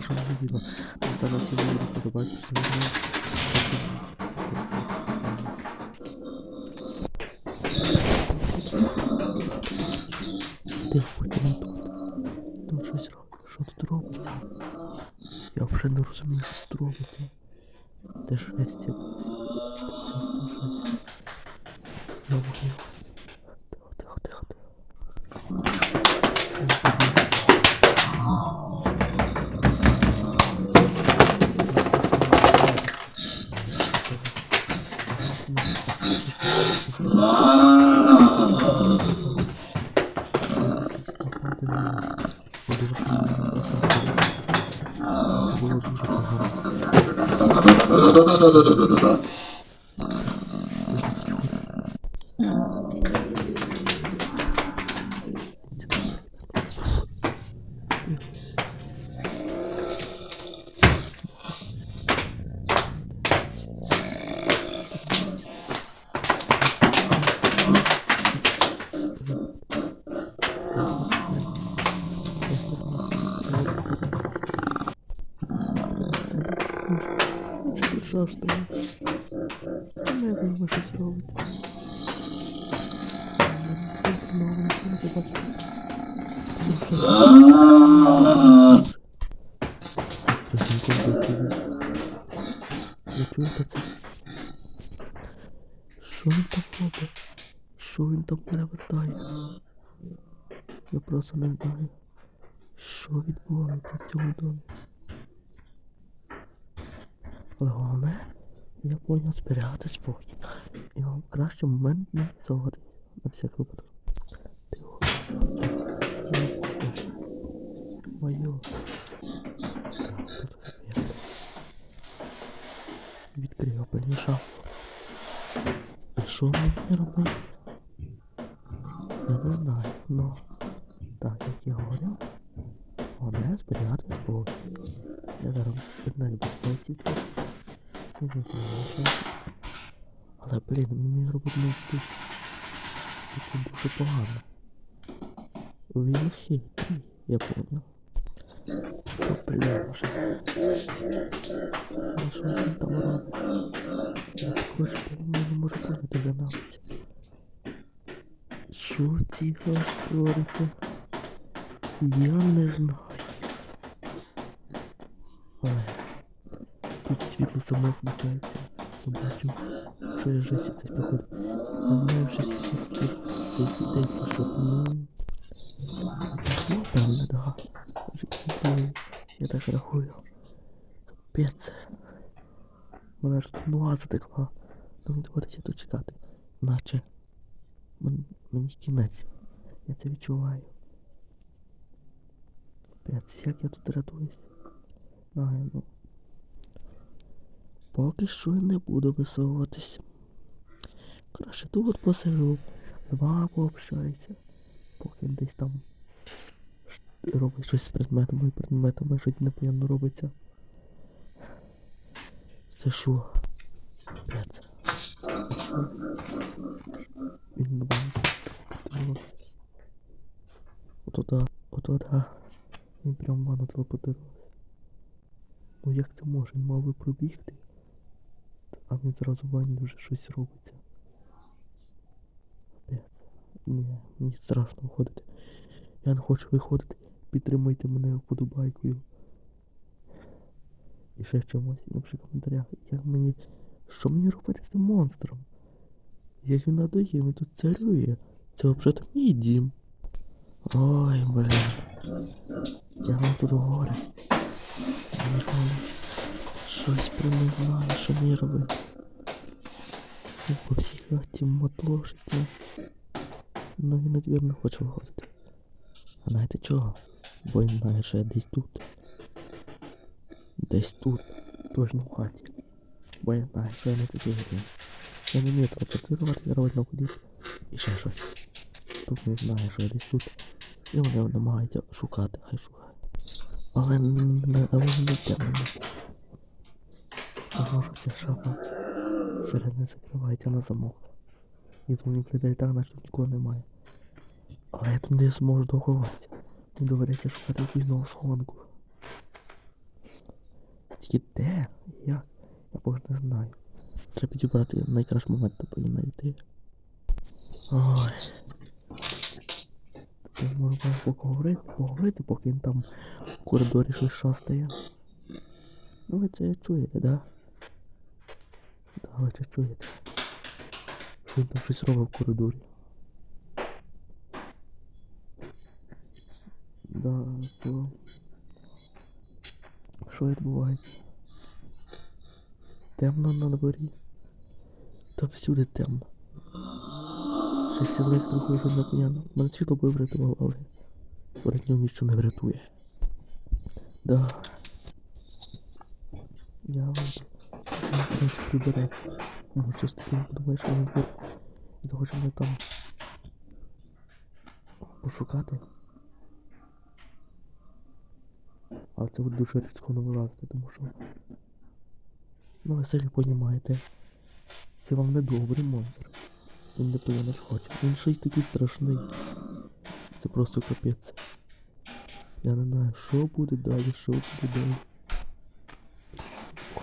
Що не виділа? Ти зараз не виділа, то бачиш, що не ти не тут. Тут щось робить. Що тут робиться? Я вже не розумію, що тут робиться. Було дуже погано. Не чує. Ви чуєте це? Що він там робить? Що він там перевертає? Я просто не знаю, що відбувається в цьому домі. Головне, я поняв зберігати спокій. І вам краще момент не заводити на всяк випадок. Тихо. Капець. Відкрив опальні шафу. Що мені робити? Я не знаю, но так, як я говорив, головне зберігати спокій. Я зараз. Не знаю, що. Але, блін, мені робить не йти. Це дуже погано. Він хитрий, я понял. Блін, вже. Ну, що він там робить? Я я не можу для навчити. Що ці говорите? Я не знаю. Ой. Тут світло само включається. Бачу, що я жесть якось проходить. А в мене вже сітки десь що ну. Певне, да. Я так рахую. Капець. Вона ж тут нога затекла. Ну доводиться тут чекати. Наче. Мен, мені кінець. Я це відчуваю. Капець, як я тут рятуюсь. Ай, ну. Поки що я не буду висовуватись. Краще тут посижу, вами пообщаюся, поки десь там робить щось з предметами і предметами щось неприємно робиться. Це що? Капець. Він на банку. Ото да, ото да. Він прям в ванну телепортувався. Ну як це може? Мав би пробігти, а він зразу в ванні вже щось робиться. Ні, мені страшно виходити. Я не хочу виходити. Підтримуйте мене вподобайкою. І ще чимось, напиши в коментарях, як мені. Що мені робити з цим монстром? Як він надоє, він тут царює. Це взагалі мій дім. Ой, блін. Я вам тут говорю. Не знаю. Щось не знаю, що робити. Я по всій хаті мотлошиться. Ну він надвірно хоче виходити. А знаєте чого? Бо він знає, що я десь тут. Десь тут. Точно в хаті. Бо я знаю, що я не тут грію. Я не вмію телепортувати, робити на ході. І ще щось. Тут він знає, що я десь тут. І вони намагаються шукати, хай шукає. Але не, але не темно. Ага, ця шафа всередині закривається на замок. І мені прийде так, наче нікого немає. Але я тут не зможу доховатися. Мені доведеться шукати якусь нову схованку. Тільки де? Як? Я поки не знаю. Треба підібрати найкращий момент, тобто знайти. Ой. Тепер можна поговорити, поговорити, поки він там в коридорі щось шастає. Ну ви це чуєте, да? Да, ви це чуєте. Що він там щось робить в коридорі. Да, то... Що відбувається? Темно на дворі. Та всюди темно. Щось електрикою вже непонятно. Мене світло би врятувало, але нього нічого не врятує. Да. Я вам коротше прибере. Ну, щось таке подумаєш, що він двор. І захоче мене там пошукати. Але це буде дуже різко не вилазити, тому що. Ну ви самі понімаєте. Це вам не добрий монстр. Він не повинен хоче. Він й такий страшний. Це просто капець. Я не знаю, що буде далі, що буде далі.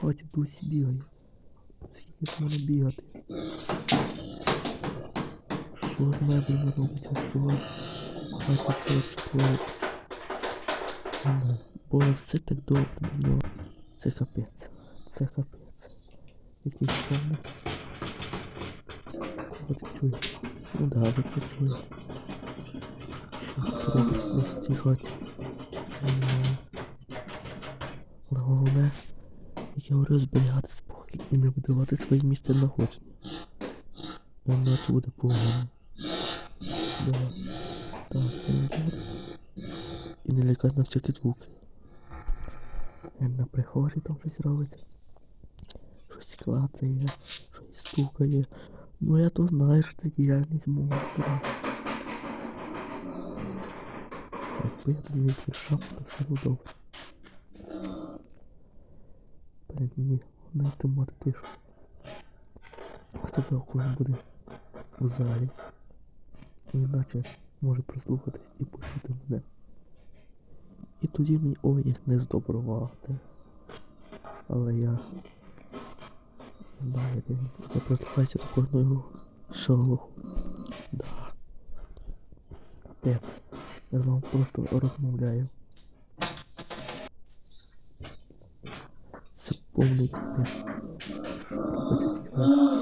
Хаті досі бігає. Скільки ж мене бігати? Що з меблями робиться? Що? Хаті це творить? Не все так добре для. Це капець. Це капець. Якийсь темний. Ви? Ну да? Не. Але головне, я говорю, зберігати спокій і не видавати своє місце знаходження. Іначе буде погано. Да. Так. І не лякати на всякі звуки. На прихожій там щось робить. Щось клацає, щось стукає. Ну я то знаю, що це діяльність монстра. Якби я тобі відвіршав, то все добре. Перед мені знайти мати тишу. Тебе кожен буде у залі. Іначе може прислухатись і почути мене. І тоді ой як не здобрувати. Але я... як я, я прислухаюся до кожного шолоху. Да. Капець. Я з вами просто розмовляю. Це повний. Що?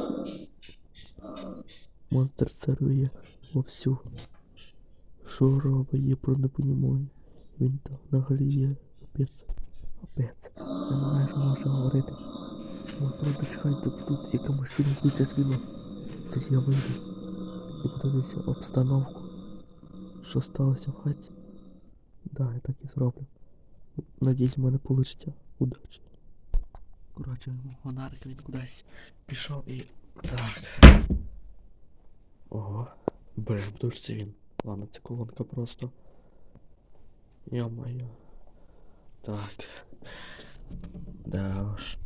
Монстр царує вовсю. Що робить, я про не понімаю. Він там взагалі є капець. Капець. Я не знаю, що можна говорити. Правда, чекай, тут, тут машина включить світло. Тоді я вийду. І подивлюся обстановку. Що сталося в хаті. Да, я так і зроблю. Надіюсь, в мене вийде. Удачі. Коротше, фонарик він кудись пішов і. Так. Ого. Блин, хто ж це він? Ладно, це колонка просто. Ё-моё. Так. Да уж.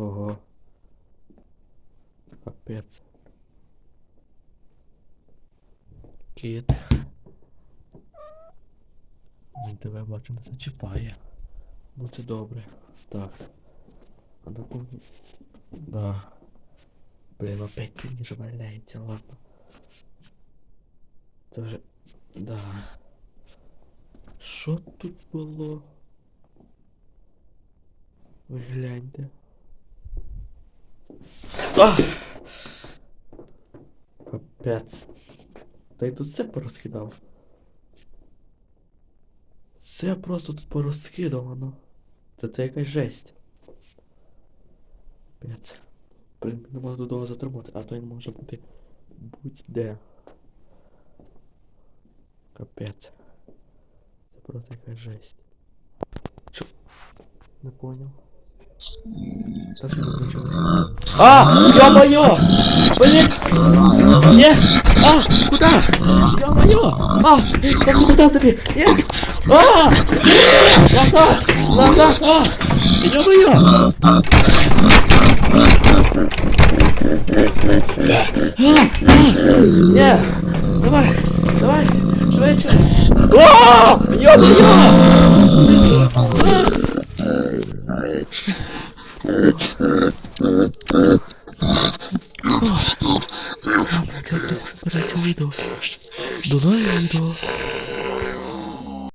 Ого. Капець. Кіт. Він тебе бачу не зачіпає. Ну це добре. Так. А кухні. Да. Блін, опять не валяється, ладно. Це вже... Да. Що тут було? Ви гляньте. А! Капець. Та й тут все порозкидав. Все просто тут порозкидано. Та це якась жесть. Капець. Блін, не можу довго затримати, а то він може бути будь-де. Капець. Це просто якась жесть. Чо? Не понял. Та що тут почалось? А! Ё-моё! Блин! Не! А! Куда? Ё-моё! А! Как куда тебе? Не! А! Назад! Назад! А! Ё-моё! Не! Давай! Давай! Швидше! О! Ё-моё! А! Meu Deus, onde é que eu me dou? Do.